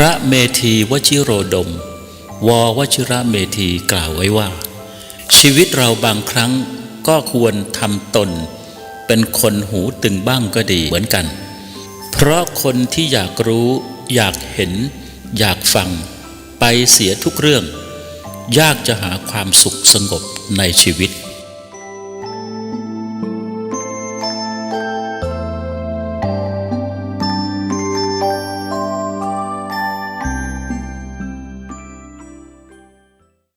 ระเมธีวชิโรดม ววชิระเมธีกล่าวไว้ว่า ชีวิตเราบางครั้งก็ควรทำตน เป็นคนหูตึงบ้างก็ดีเหมือนกัน เพราะคนที่อยากรู้อยากเห็น อยากฟัง ไปเสียทุกเรื่อง ยากจะหาความสุขสงบในชีวิต